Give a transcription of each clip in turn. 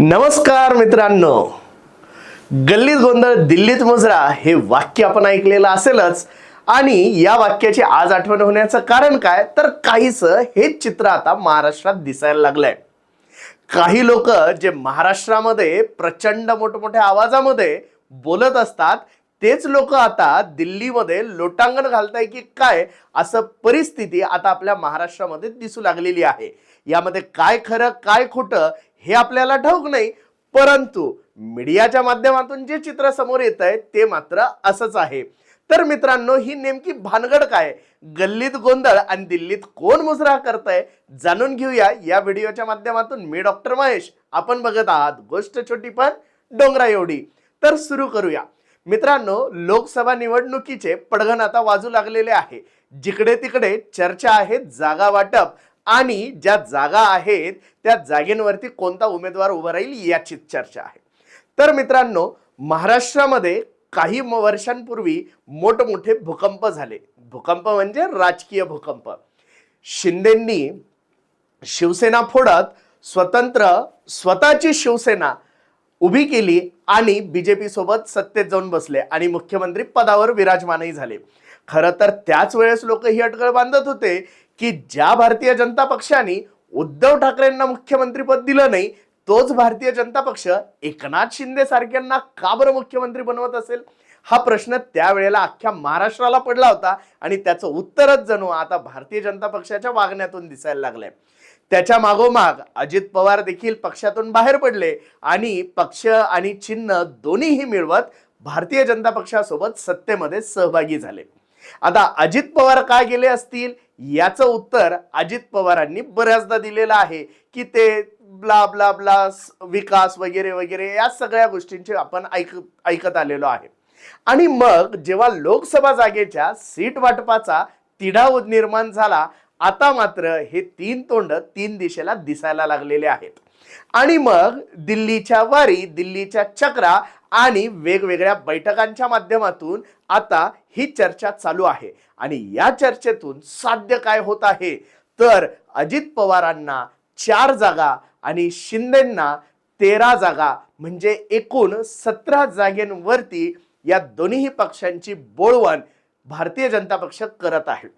नमस्कार मित्रांनो. गल्लीत गोंधळ दिल्लीत मुजरा हे वाक्य आपण ऐकलेलं असेलच. आणि या वाक्याची आज आठवण होण्याचं कारण काय? तर काहीच हेच चित्र आता महाराष्ट्रात दिसायला लागलंय. काही लोक जे महाराष्ट्रामध्ये प्रचंड मोठमोठ्या आवाजामध्ये बोलत असतात तेच लोक आता दिल्लीमध्ये लोटांगण घालताय की काय? असं परिस्थिती आता आपल्या महाराष्ट्रामध्ये दिसू लागलेली आहे. यामध्ये काय खरं काय खोटं हे आपल्याला ठाऊक नाही परंतु मीडियाच्या माध्यमातून जे चित्र समोर येत आहे ते मात्र असंच आहे. तर मित्रांनो ही नेमकी भानगड काय? गल्लीत गोंधळ आणि दिल्लीत कोण मुजरा करताय? जाणून घेऊया या व्हिडिओच्या माध्यमातून मी डॉक्टर महेश. आपण बघत आहात गोष्ट छोटी पण डोंगरा एवढी. तर सुरू करूया. मित्रांनो लोकसभा निवडणुकीचे पडघण आता वाजू लागलेले आहे. जिकडे तिकडे चर्चा आहे जागा वाटप. आणि ज्या जागा आहेत त्या जागेंवरती कोणता उमेदवार उभा राहील याची चर्चा आहे. तर मित्रांनो महाराष्ट्रामध्ये काही वर्षांपूर्वी मोठमोठे भूकंप झाले. भूकंप म्हणजे राजकीय भूकंप. शिंदेंनी शिवसेना फोडत स्वतंत्र स्वतःची शिवसेना उभी केली आणि बीजेपी सोबत सत्तेत जाऊन बसले आणि मुख्यमंत्री पदावर विराजमानही झाले. खरं तर त्याच वेळेस लोक ही अटकळ बांधत होते की ज्या भारतीय जनता पक्षाने उद्धव ठाकरेंना मुख्यमंत्रीपद दिलं नाही तोच भारतीय जनता पक्ष एकनाथ शिंदे सारख्यांना का बरं मुख्यमंत्री बनवत असेल? हा प्रश्न त्यावेळेला अख्ख्या महाराष्ट्राला पडला होता आणि त्याचं उत्तरच जणू आता भारतीय जनता पक्षाच्या वागण्यातून दिसायला लागलंय. त्याच्या मागोमाग अजित पवार देखील पक्षातून बाहेर पडले आणि पक्ष आणि चिन्ह दोन्हीही मिळवत भारतीय जनता पक्षासोबत सत्तेमध्ये सहभागी झाले. आता अजित पवार का गेले असतील? याचं उत्तर अजित पवारांनी बऱ्याचदा दिलेलं आहे की ते ब्ला ब्ला ब्ला विकास वगैरे वगैरे या सगळ्या गोष्टींचे आपण ऐक ऐकत आलेलो आहे. आणि मग जेव्हा लोकसभा जागेच्या सीट वाटपाचा तिढा निर्माण झाला आता मात्र हे तीन तोंड तीन दिशेला दिसायला लागलेले आहेत. आणि मग दिल्लीच्या वारी दिल्लीच्या चक्रा आणि वेगवेगळ्या बैठकांच्या माध्यमातून आता ही चर्चा चालू आहे. आणि या चर्चेतून साध्य काय होत आहे? तर अजित पवारांना चार जागा आणि शिंदेंना तेरा जागा म्हणजे एकूण सतरा जागेंवरती या दोन्ही पक्षांची बोळवण भारतीय जनता पक्ष करत आहे.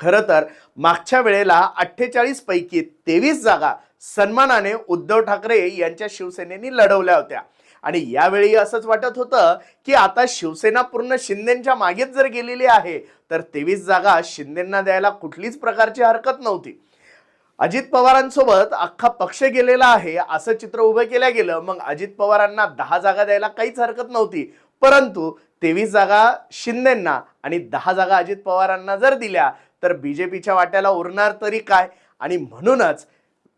खरं तर मागच्या वेळेला अठ्ठेचाळीस पैकी तेवीस जागा सन्मानाने उद्धव ठाकरे यांच्या शिवसेनेनी लढवल्या होत्या. आणि यावेळी असंच वाटत होतं की आता शिवसेना पूर्ण शिंदेच्या मागेच जर गेलेली आहे तर तेवीस जागा शिंदेंना द्यायला कुठलीच प्रकारची हरकत नव्हती. अजित पवारांसोबत अख्खा पक्ष गेलेला आहे असं चित्र उभं केलं गेलं मग अजित पवारांना दहा जागा द्यायला काहीच हरकत नव्हती. परंतु तेवीस जागा शिंदेंना आणि दहा जागा अजित पवारांना जर दिल्या तर बी जे पीच्या वाट्याला उरणार तरी काय? आणि म्हणूनच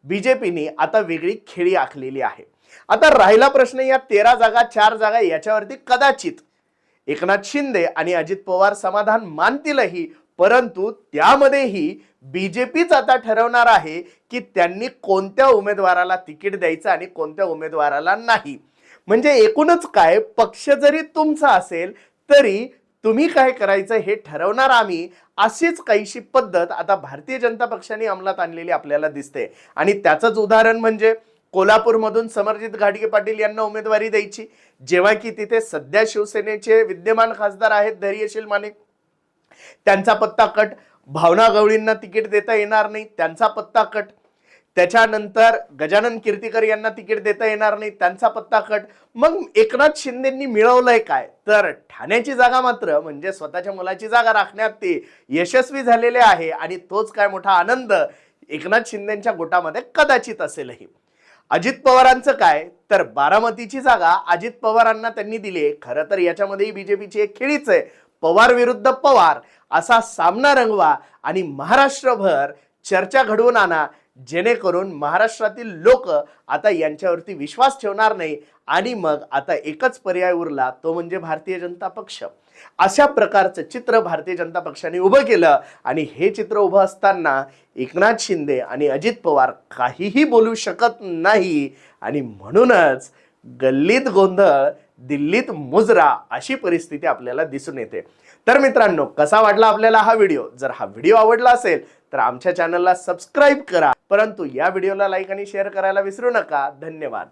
बीजेपीने आता वेगळी खेळी आखलेली आहे. आता राहिला प्रश्न या तेरा जागा चार जागा याच्यावरती कदाचित एकनाथ शिंदे आणि अजित पवार समाधान मानतीलही परंतु त्यामध्येही बीजेपीच आता ठरवणार आहे की त्यांनी कोणत्या उमेदवाराला तिकीट द्यायचं आणि कोणत्या उमेदवाराला नाही. म्हणजे एकूणच काय पक्ष जरी तुमचा असेल तरी तुम्ही काय करायचं हे ठरवणार आम्ही अशीच काहीशी पद्धत आता भारतीय जनता पक्षाने अंमलात आणलेली आपल्याला दिसते. आणि त्याचंच उदाहरण म्हणजे कोल्हापूरमधून समरजित घाटगे पाटील यांना उमेदवारी द्यायची. जेव्हा की तिथे सध्या शिवसेनेचे विद्यमान खासदार आहेत धैर्यशील माने. त्यांचा पत्ता कट. भावना गवळींना तिकीट देता येणार नाही त्यांचा पत्ता कट. त्याच्यानंतर गजानन कीर्तीकर यांना तिकीट देता येणार नाही त्यांचा पत्ता कट. मग एकनाथ शिंदेंनी मिळवलंय काय? तर ठाण्याची जागा मात्र म्हणजे स्वतःच्या मुलाची जागा राखण्यात ते यशस्वी झालेले आहे आणि तोच काय मोठा आनंद एकनाथ शिंदेच्या गोटामध्ये कदाचित असेलही. अजित पवारांचं काय? तर बारामतीची जागा अजित पवारांना त्यांनी दिली खरं तर याच्यामध्येही बीजेपीची एक खेळीच आहे. पवार विरुद्ध पवार असा सामना रंगवा आणि महाराष्ट्रभर चर्चा घडवून आणा. जेणेकरून महाराष्ट्रातील लोक आता यांच्यावरती विश्वास ठेवणार नाही आणि मग आता एकच पर्याय उरला तो म्हणजे भारतीय जनता पक्ष. अशा प्रकारचं चित्र भारतीय जनता पक्षाने उभं केलं आणि हे चित्र उभं असताना एकनाथ शिंदे आणि अजित पवार काहीही बोलू शकत नाही. आणि म्हणूनच गल्लीत गोंधळ दिल्लीत मुजरा अशी परिस्थिती आपल्याला दिसून येते. तर मित्रांनो कसा वाटला आपल्याला हा व्हिडिओ? जर हा व्हिडिओ आवडला असेल तर आमच्या चॅनलला सबस्क्राईब करा. परंतु या व्हिडिओला लाईक आणि शेअर करायला विसरू नका. धन्यवाद.